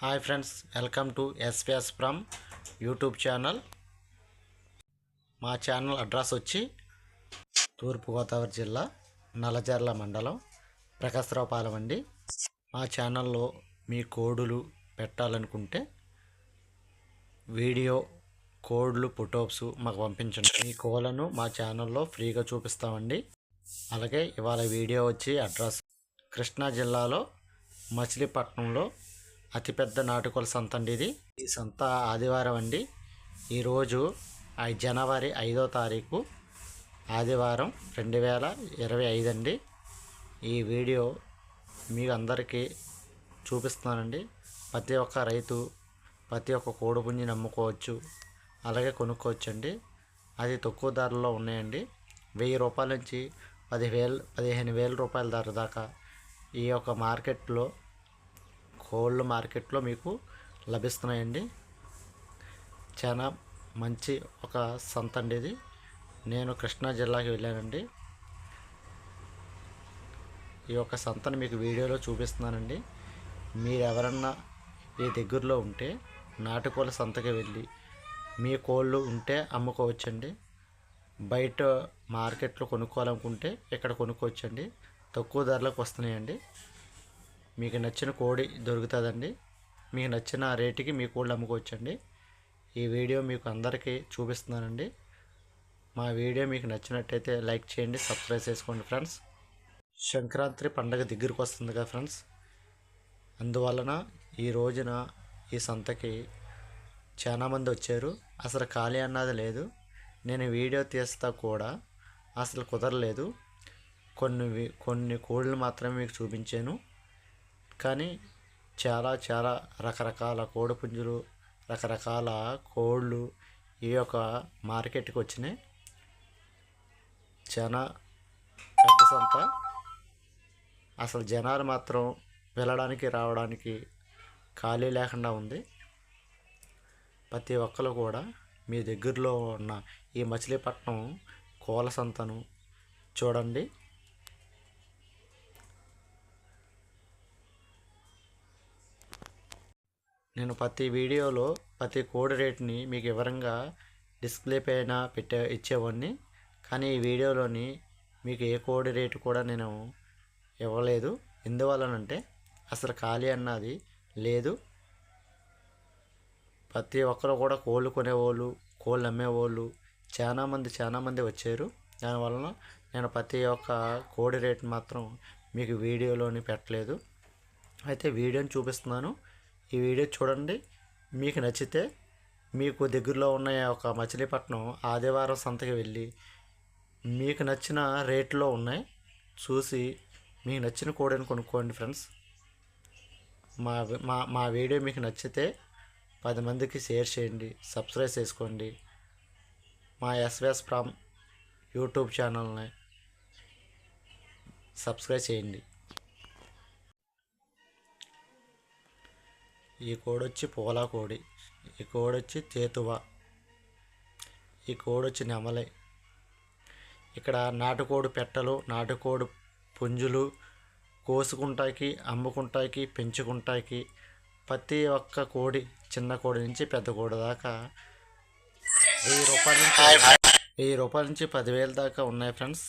Hi friends welcome to SPS from YouTube channel. మా channel address వచ్చి తూర్పుగోదావరి జిల్లా నల్లజర్ల మండలం ప్రకాశరావుపాలెం అండి. మా ఛానల్లో మీ కోడులు పెట్టాలనుకుంటే వీడియో కోడ్లు ఫొటోస్ మాకు పంపించండి. మీ కోలను మా ఛానల్లో ఫ్రీగా చూపిస్తామండి. అలాగే ఇవాళ వీడియో వచ్చి అడ్రస్ కృష్ణా జిల్లాలో మచిలీపట్నంలో అతిపెద్ద నాటుకోల సంత అండి ఇది. ఈ సంత ఆదివారం అండి. ఈరోజు జనవరి ఐదో తారీఖు ఆదివారం రెండు వేల ఇరవై ఐదు అండి. ఈ వీడియో మీకు అందరికీ చూపిస్తున్నానండి. ప్రతి ఒక్క రైతు ప్రతి ఒక్క కోడిపుంజి నమ్ముకోవచ్చు అలాగే కొనుక్కోవచ్చండి. అది తక్కువ ధరలో ఉన్నాయండి. వెయ్యి రూపాయల నుంచి పదివేలు పదిహేను వేల రూపాయల ధర దాకా ఈ యొక్క మార్కెట్లో కోళ్ళ మార్కెట్లో మీకు లభిస్తున్నాయండి. చాలా మంచి ఒక సంత అండి ఇది. నేను కృష్ణా జిల్లాకి వెళ్ళానండి. ఈ యొక్క సంతను మీకు వీడియోలో చూపిస్తున్నానండి. మీరు ఎవరన్నా ఈ దగ్గరలో ఉంటే నాటుకోళ్ళ సంతకి వెళ్ళి మీ కోళ్ళు ఉంటే అమ్ముకోవచ్చండి. బయట మార్కెట్లో కొనుక్కోవాలనుకుంటే ఇక్కడ కొనుక్కోవచ్చండి. తక్కువ ధరలకు వస్తున్నాయండి. మీకు నచ్చిన కోడి దొరుకుతుందండి. మీకు నచ్చిన రేటుకి మీ కోళ్ళు అమ్ముకోవచ్చండి. ఈ వీడియో మీకు అందరికీ చూపిస్తున్నానండి. మా వీడియో మీకు నచ్చినట్టయితే లైక్ చేయండి సబ్స్క్రైబ్ చేసుకోండి ఫ్రెండ్స్. సంక్రాంతి పండగ దగ్గరికి వస్తుంది కదా ఫ్రెండ్స్. అందువలన ఈ రోజున ఈ సంతకి చాలామంది వచ్చారు. అసలు ఖాళీ అన్నది లేదు. నేను వీడియో తీస్తా కూడా అసలు కుదరలేదు. కొన్ని కొన్ని కోళ్ళు మాత్రమే మీకు చూపించాను. కానీ చాలా చాలా రకరకాల కోడి పుంజులు రకరకాల కోళ్ళు ఈ యొక్క మార్కెట్కి వచ్చినాయి. చాలా పెద్ద సంత. అసలు జనాలు మాత్రం వెళ్ళడానికి రావడానికి ఖాళీ లేకుండా ఉంది. ప్రతి ఒక్కరు కూడా మీ దగ్గరలో ఉన్న ఈ మచిలీపట్నం కోల సంతను చూడండి. నేను ప్రతి వీడియోలో ప్రతి కోడ్ రేట్ని మీకు వివరంగా డిస్ప్లే పైన పెట్టే ఇచ్చేవాడిని. కానీ ఈ వీడియోలోని మీకు ఏ కోడ్ రేటు కూడా నేను ఇవ్వలేదు. ఎందువలనంటే అసలు ఖాళీ అన్నది లేదు. ప్రతి ఒక్కరు కూడా కోళ్ళు కొనేవాళ్ళు కోళ్ళు అమ్మేవాళ్ళు. చాలామంది చాలామంది వచ్చారు. దానివలన నేను ప్రతి ఒక్క కోడి రేట్ మాత్రం మీకు వీడియోలోని పెట్టలేదు. అయితే వీడియోని చూపిస్తున్నాను. ఈ వీడియో చూడండి. మీకు నచ్చితే మీకు దగ్గరలో ఉన్న ఒక మచిలీపట్నం ఆదివారం సంతకి వెళ్ళి మీకు నచ్చిన రేట్లో ఉన్నాయి. చూసి మీకు నచ్చిన కోడిని కొనుక్కోండి ఫ్రెండ్స్. మా మా మా వీడియో మీకు నచ్చితే పది మందికి షేర్ చేయండి సబ్స్క్రైబ్ చేసుకోండి. మా ఎస్విఎస్ ఫ్రామ్ యూట్యూబ్ ఛానల్ని సబ్స్క్రైబ్ చేయండి. ఈ కోడి వచ్చి పోలా కోడి ఈ కోడి వచ్చి తేతువ ఈ కోడి వచ్చి నెమలై. ఇక్కడ నాటుకోడి పెట్టలు నాటుకోడి పుంజులు కోసుకుంటాకి అమ్ముకుంటాకి పెంచుకుంటాకి ప్రతి ఒక్క కోడి చిన్న కోడి నుంచి పెద్ద కోడి దాకా వెయ్యి రూపాయల నుంచి వెయ్యి రూపాయల నుంచి పదివేల దాకా ఉన్నాయి ఫ్రెండ్స్.